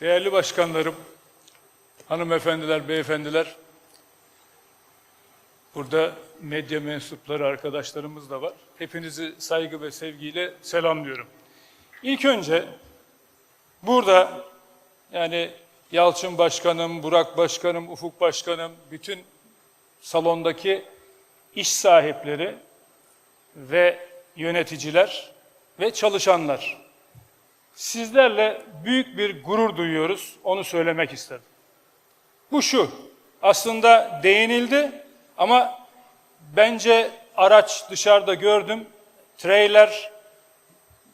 Değerli başkanlarım, hanımefendiler, beyefendiler, burada medya mensupları arkadaşlarımız da var. Hepinizi saygı ve sevgiyle selamlıyorum. İlk önce burada yani Yalçın Başkanım, Burak Başkanım, Ufuk Başkanım, bütün salondaki iş sahipleri ve yöneticiler ve çalışanlar. Sizlerle büyük bir gurur duyuyoruz. Onu söylemek istedim. Bu şu. Aslında değinildi ama bence araç dışarıda gördüm. Trailer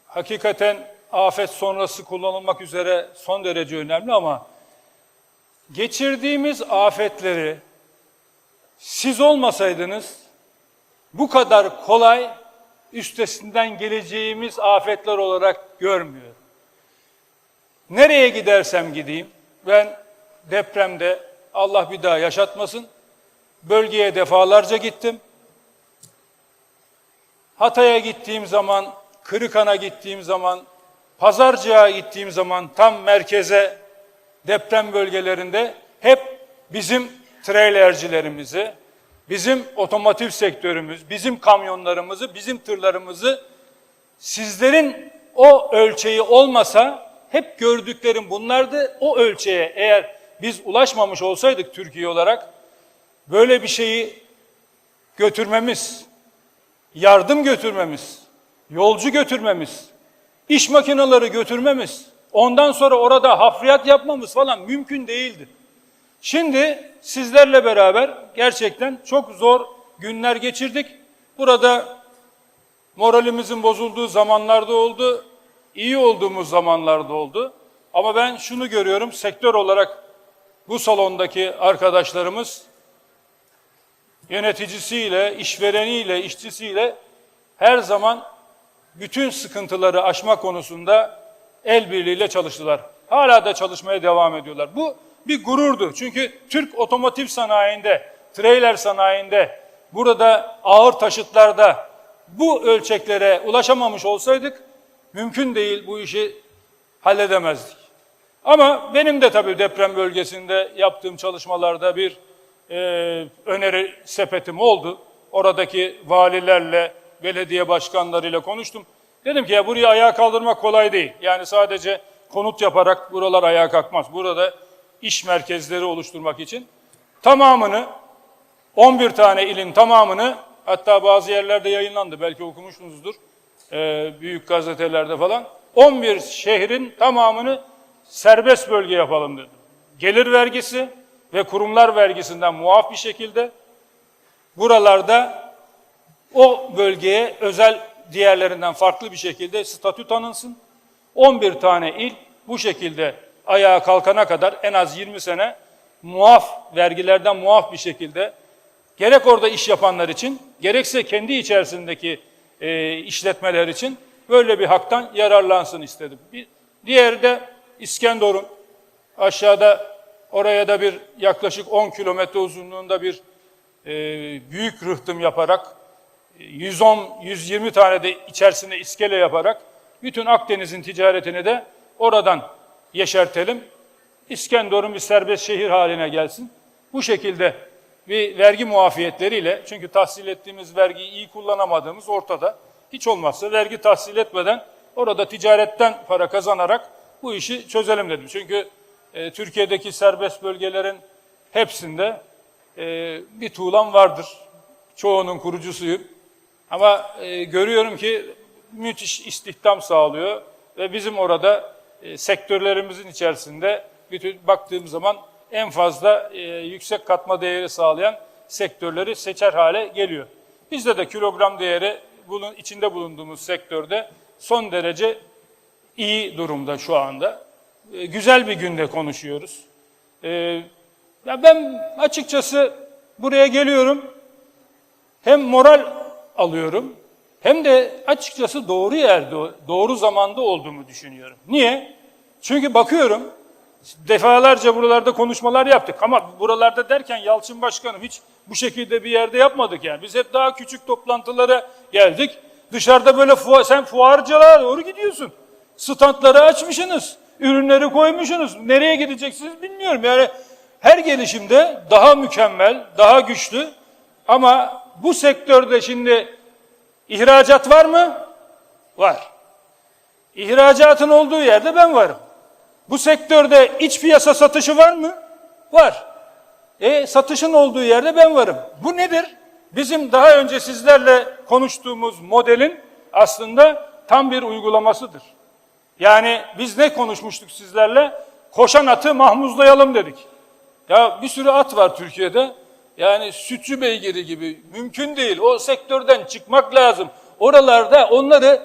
hakikaten afet sonrası kullanılmak üzere son derece önemli ama geçirdiğimiz afetleri siz olmasaydınız bu kadar kolay üstesinden geleceğimiz afetler olarak görmüyorum. Nereye gidersem gideyim ben depremde Allah bir daha yaşatmasın bölgeye defalarca gittim. Hatay'a gittiğim zaman, Kırıkan'a gittiğim zaman, Pazarcık'a gittiğim zaman tam merkeze deprem bölgelerinde hep bizim trailercilerimizi, bizim otomotiv sektörümüz, bizim kamyonlarımızı, bizim tırlarımızı sizlerin o ölçeği olmasa hep gördüklerim bunlardı. O ölçeğe eğer biz ulaşmamış olsaydık Türkiye olarak böyle bir şeyi götürmemiz, yardım götürmemiz, yolcu götürmemiz, iş makineleri götürmemiz, ondan sonra orada hafriyat yapmamız falan mümkün değildi. Şimdi sizlerle beraber gerçekten çok zor günler geçirdik. Burada moralimizin bozulduğu zamanlarda oldu, iyi olduğumuz zamanlarda oldu. Ama ben şunu görüyorum, sektör olarak bu salondaki arkadaşlarımız yöneticisiyle, işvereniyle, işçisiyle her zaman bütün sıkıntıları aşma konusunda el birliğiyle çalıştılar. Hala da çalışmaya devam ediyorlar. Bu bir gururdu. Çünkü Türk otomotiv sanayinde, trailer sanayinde, burada ağır taşıtlarda bu ölçeklere ulaşamamış olsaydık mümkün değil bu işi halledemezdik. Ama benim de tabii deprem bölgesinde yaptığım çalışmalarda bir e, öneri sepetim oldu. Oradaki valilerle, belediye başkanlarıyla konuştum. Dedim ki ya burayı ayağa kaldırmak kolay değil. Yani sadece konut yaparak buralar ayağa kalkmaz. Burada iş merkezleri oluşturmak için tamamını 11 tane ilin tamamını hatta bazı yerlerde yayınlandı belki okumuşsunuzdur e, büyük gazetelerde falan 11 şehrin tamamını serbest bölge yapalım dedim. Gelir vergisi ve kurumlar vergisinden muaf bir şekilde buralarda o bölgeye özel diğerlerinden farklı bir şekilde statü tanınsın. 11 tane il bu şekilde ayağa kalkana kadar en az 20 sene muaf, vergilerden muaf bir şekilde gerek orada iş yapanlar için, gerekse kendi içerisindeki e, işletmeler için böyle bir haktan yararlansın istedim. Bir, diğeri de İskenderun. Aşağıda oraya da bir yaklaşık 10 kilometre uzunluğunda bir e, büyük rıhtım yaparak 110-120 tane de içerisinde iskele yaparak bütün Akdeniz'in ticaretini de oradan yeşertelim. İskenderun bir serbest şehir haline gelsin. Bu şekilde bir vergi muafiyetleriyle çünkü tahsil ettiğimiz vergiyi iyi kullanamadığımız ortada. Hiç olmazsa vergi tahsil etmeden orada ticaretten para kazanarak bu işi çözelim dedim. Çünkü e, Türkiye'deki serbest bölgelerin hepsinde e, bir tuğlan vardır. Çoğunun kurucusuyum. Ama e, görüyorum ki müthiş istihdam sağlıyor ve bizim orada e, sektörlerimizin içerisinde bütün baktığım zaman en fazla e, yüksek katma değeri sağlayan sektörleri seçer hale geliyor. Bizde de kilogram değeri bunun içinde bulunduğumuz sektörde son derece iyi durumda şu anda. E, güzel bir günde konuşuyoruz. E, ya ben açıkçası buraya geliyorum. Hem moral alıyorum hem de açıkçası doğru yerde, doğru zamanda olduğumu düşünüyorum. Niye? Çünkü bakıyorum defalarca buralarda konuşmalar yaptık ama buralarda derken Yalçın Başkanım hiç bu şekilde bir yerde yapmadık yani. Biz hep daha küçük toplantılara geldik. Dışarıda böyle fuar, sen fuarcılığa doğru gidiyorsun. Standları açmışsınız. ürünleri koymuşsunuz. Nereye gideceksiniz bilmiyorum. Yani her gelişimde daha mükemmel, daha güçlü ama bu sektörde şimdi ihracat var mı? Var. İhracatın olduğu yerde ben varım. Bu sektörde iç piyasa satışı var mı? Var. E satışın olduğu yerde ben varım. Bu nedir? Bizim daha önce sizlerle konuştuğumuz modelin aslında tam bir uygulamasıdır. Yani biz ne konuşmuştuk sizlerle? Koşan atı mahmuzlayalım dedik. Ya bir sürü at var Türkiye'de. Yani sütçü beygiri gibi mümkün değil. O sektörden çıkmak lazım. Oralarda onları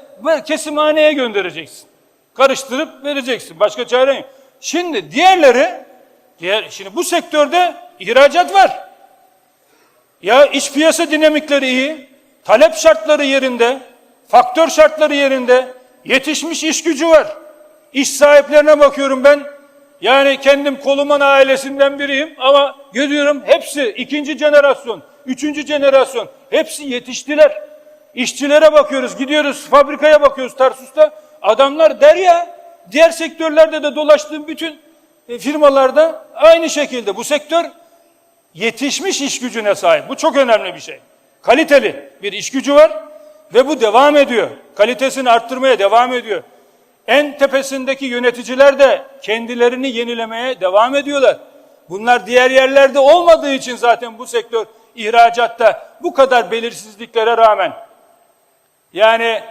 kesimhaneye göndereceksin. Karıştırıp vereceksin. Başka çare yok. Şimdi diğerleri, diğer, şimdi bu sektörde ihracat var. Ya iç piyasa dinamikleri iyi, talep şartları yerinde, faktör şartları yerinde, yetişmiş iş gücü var. İş sahiplerine bakıyorum ben, yani kendim Koluman ailesinden biriyim ama görüyorum hepsi ikinci jenerasyon, üçüncü jenerasyon, hepsi yetiştiler. İşçilere bakıyoruz, gidiyoruz fabrikaya bakıyoruz Tarsus'ta, adamlar derya, diğer sektörlerde de dolaştığım bütün e, firmalarda aynı şekilde bu sektör yetişmiş iş gücüne sahip. Bu çok önemli bir şey. Kaliteli bir iş gücü var ve bu devam ediyor. Kalitesini arttırmaya devam ediyor. En tepesindeki yöneticiler de kendilerini yenilemeye devam ediyorlar. Bunlar diğer yerlerde olmadığı için zaten bu sektör ihracatta bu kadar belirsizliklere rağmen yani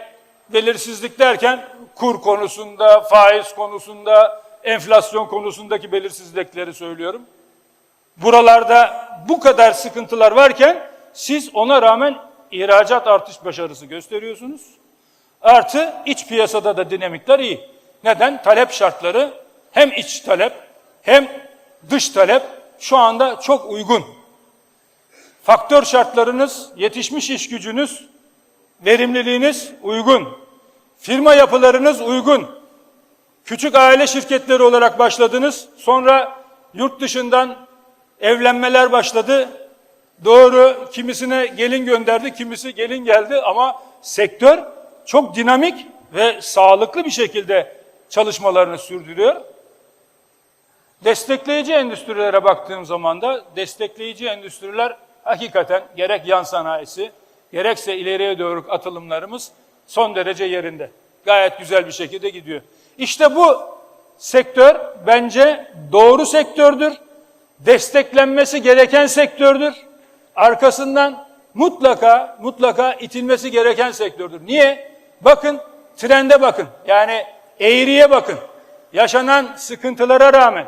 belirsizlik derken kur konusunda, faiz konusunda, enflasyon konusundaki belirsizlikleri söylüyorum. Buralarda bu kadar sıkıntılar varken siz ona rağmen ihracat artış başarısı gösteriyorsunuz. Artı iç piyasada da dinamikler iyi. Neden? Talep şartları hem iç talep hem dış talep şu anda çok uygun. Faktör şartlarınız, yetişmiş iş gücünüz, verimliliğiniz uygun. Firma yapılarınız uygun. Küçük aile şirketleri olarak başladınız. Sonra yurt dışından evlenmeler başladı. Doğru kimisine gelin gönderdi, kimisi gelin geldi ama sektör çok dinamik ve sağlıklı bir şekilde çalışmalarını sürdürüyor. Destekleyici endüstrilere baktığım zaman da destekleyici endüstriler hakikaten gerek yan sanayisi gerekse ileriye doğru atılımlarımız son derece yerinde. Gayet güzel bir şekilde gidiyor. İşte bu sektör bence doğru sektördür. Desteklenmesi gereken sektördür. Arkasından mutlaka mutlaka itilmesi gereken sektördür. Niye? Bakın trende bakın. Yani eğriye bakın. Yaşanan sıkıntılara rağmen,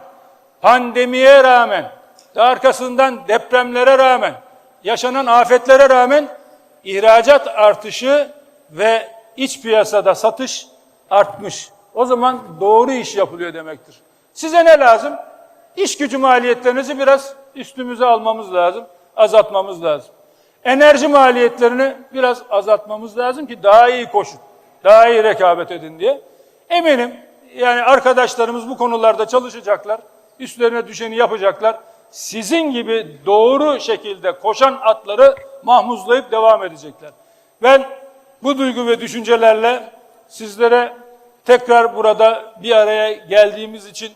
pandemiye rağmen, arkasından depremlere rağmen, yaşanan afetlere rağmen ihracat artışı ve iç piyasada satış artmış. O zaman doğru iş yapılıyor demektir. Size ne lazım? İş gücü maliyetlerinizi biraz üstümüze almamız lazım, azaltmamız lazım. Enerji maliyetlerini biraz azaltmamız lazım ki daha iyi koşun, daha iyi rekabet edin diye. Eminim yani arkadaşlarımız bu konularda çalışacaklar, üstlerine düşeni yapacaklar. Sizin gibi doğru şekilde koşan atları mahmuzlayıp devam edecekler. Ben bu duygu ve düşüncelerle sizlere tekrar burada bir araya geldiğimiz için,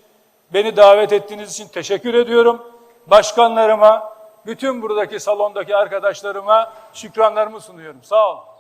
beni davet ettiğiniz için teşekkür ediyorum. Başkanlarıma, bütün buradaki salondaki arkadaşlarıma şükranlarımı sunuyorum. Sağ olun.